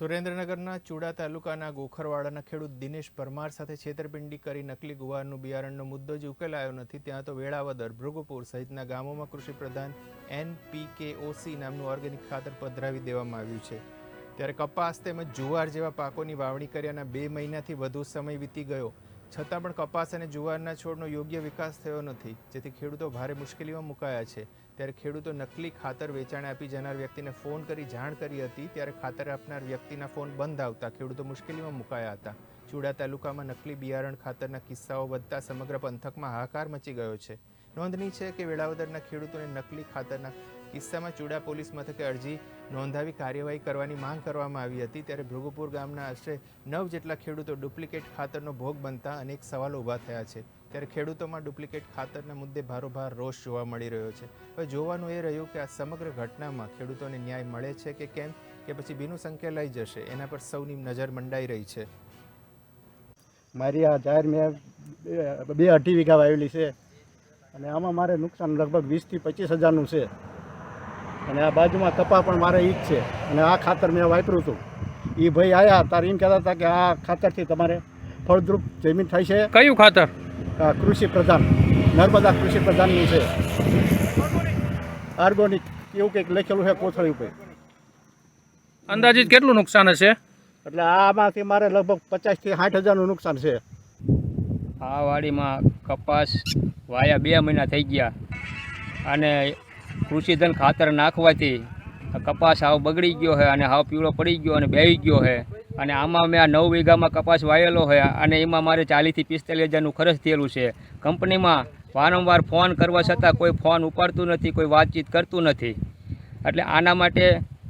સુરેન્દ્રનગરના ચુડા તાલુકાના ગોખરવાડાના ખેડૂત દિનેશ પરમાર સાથે છેતરપિંડી કરી નકલી ગુવારનું બિયારણનો મુદ્દો જ ઉકેલાયો નથી. ત્યાં તો વેળાવદર, ભૃગુપુર સહિતના ગામોમાં કૃષિ પ્રધાન એનપીકેઓસી નામનું ઓર્ગેનિક ખાતર પધરાવી દેવામાં આવ્યું છે. ત્યારે કપાસ તેમજ જુવાર જેવા પાકોની વાવણી કર્યાના બે મહિનાથી વધુ સમય વીતી ગયો. છતાં પણ કપાસ અને જુવારના છોડનો યોગ્ય વિકાસ થયો નથી. જેથી ખેડૂતો ભારે મુશ્કેલીમાં મુકાયા છે. ત્યારે ખેડૂતો નકલી ખાતર વેચાણ આપી જનાર વ્યક્તિને ફોન કરી જાણ કરી હતી, ત્યારે ખાતર આપનાર વ્યક્તિના ફોન બંધ આવતા ખેડૂતો મુશ્કેલીમાં મુકાયા હતા. ચુડા તાલુકામાં નકલી બિયારણ ખાતરના કિસ્સાઓ વધતા સમગ્ર પંથકમાં હાહાકાર મચી ગયો છે. નોંધનીય છે કે વેળાવદરના ખેડૂતોને નકલી ખાતરના કિસ્સામાં ચુડા પોલીસ મથકે અરજી નોંધાવી કાર્યવાહી કરવાની માંગ કરવામાં આવી હતી. ત્યારે ભૃગુપુર ગામના આશરે નવ જેટલા ખેડૂતો ડુપ્લિકેટ ખાતરનો ભોગ બનતા અનેક સવાલો ઊભા થયા છે. ત્યારે ખેડૂતોમાં ડુપ્લિકેટ ખાતરના મુદ્દે ભારોભાર રોષ જોવા મળી રહ્યો છે. હવે જોવાનું એ રહ્યું કે આ સમગ્ર ઘટનામાં ખેડૂતોને ન્યાય મળે છે કે કેમ? કે પછી બીનું સંખ્યા લઈ જશે? એના પર સૌની નજર મંડાઈ રહી છે. મારી આ જાહેર મેં બે અઢી વીઘા વાવેલી છે. અને આમાં મારે નુકસાન લગભગ વીસથી પચીસ હજારનું છે. અને આ બાજુમાં કપા પણ મારે ઈ જ છે. અને આ ખાતર મેં વાપર્યું હતું. એ ભાઈ આવ્યા તારે એમ કહેતા હતા કે આ ખાતરથી તમારે ફળદ્રુપ જમીન થાય છે. કયું ખાતર? આ કૃષિ પ્રધાન નર્મદા કૃષિ પ્રધાનનું છે. ઓર્ગોનિક એવું કંઈક લખેલું છે કોથળી ઉપર. અંદાજિત કેટલું નુકસાન હશે? એટલે આમાંથી મારે લગભગ પચાસથી સાઠ હજારનું નુકસાન છે. આ વાડીમાં કપાસ વાયા બે મહિના થઈ ગયા. અને કૃષિધન ખાતર નાખવાથી કપાસ હાવ બગડી ગયો છે અને હાવ પીળો પડી ગયો અને બેહી ગયો છે અને આમાં મેં આ નવ વીઘામાં કપાસ વાયેલો છે અને એમાં મારે ચાલીસથી પિસ્તાલીસ હજારનું ખર્ચ થયેલું છે. કંપનીમાં વારંવાર ફોન કરવા છતાં કોઈ ફોન ઉપાડતું નથી, કોઈ વાતચીત કરતું નથી. એટલે આના માટે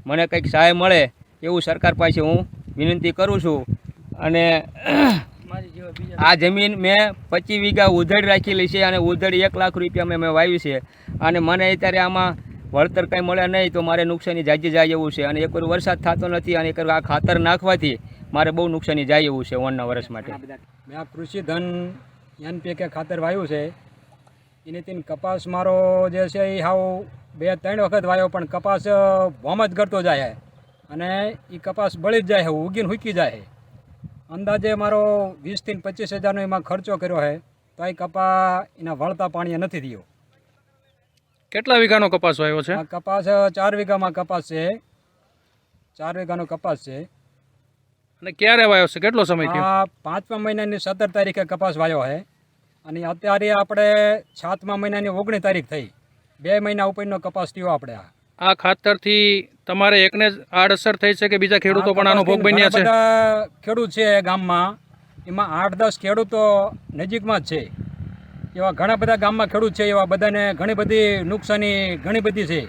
મને કંઈક સહાય મળે એવું સરકાર પાસે હું વિનંતી કરું છું. અને આ જમીન મેં પચીસ વીઘા ઉધડ રાખેલી છે અને ઉધડ એક લાખ રૂપિયા મેં વાવી છે. અને મને અત્યારે આમાં વળતર કંઈ મળે નહીં તો મારે નુકસાની જાજી જાય એવું છે. અને એક વાર વરસાદ થતો નથી અને એક આ ખાતર નાખવાથી મારે બહુ નુકસાની જાય એવું છે ઓનના વર્ષ માટે. મેં આ કૃષિ ધન એનપીકે ખાતર વાવ્યું છે. એની તીન કપાસ મારો જે છે એ હાવ બે ત્રણ વખત વાવ્યો પણ કપાસ ભોમ જ કરતો જાય. અને એ કપાસ બળી જ જાય ઉગીને હુકી જાય. અંદાજે મારો વીસથી પચીસ હજારનો એમાં ખર્ચો કર્યો છે. તો એ કપા એના વળતા પાણીએ નથી થયો. કેટલા વીઘાનો કપાસ આવ્યો છે? કપાસ ચાર વીઘામાં કપાસ છે. ચાર વીઘાનો કપાસ છે. અને ક્યારે વાયો છે? કેટલો સમય થયો? આ પાંચમા મહિનાની સત્તર તારીખે કપાસ વાયો છે. અને અત્યારે આપણે સાતમા મહિનાની ઓગણીસ તારીખ થઈ. બે મહિના ઉપરનો કપાસ થયો આપણે આ ખાતરથી તમારે એકને જ આડઅસર થઈ છે કે બીજા ખેડૂતો પણ આનો ભોગ બન્યા છે? ખેડૂત છે ગામમાં. એમાં આઠ દસ ખેડૂતો નજીકમાં જ છે. એવા ઘણા બધા ગામમાં ખેડૂત છે એવા બધાને ઘણી બધી નુકસાની ઘણી બધી છે.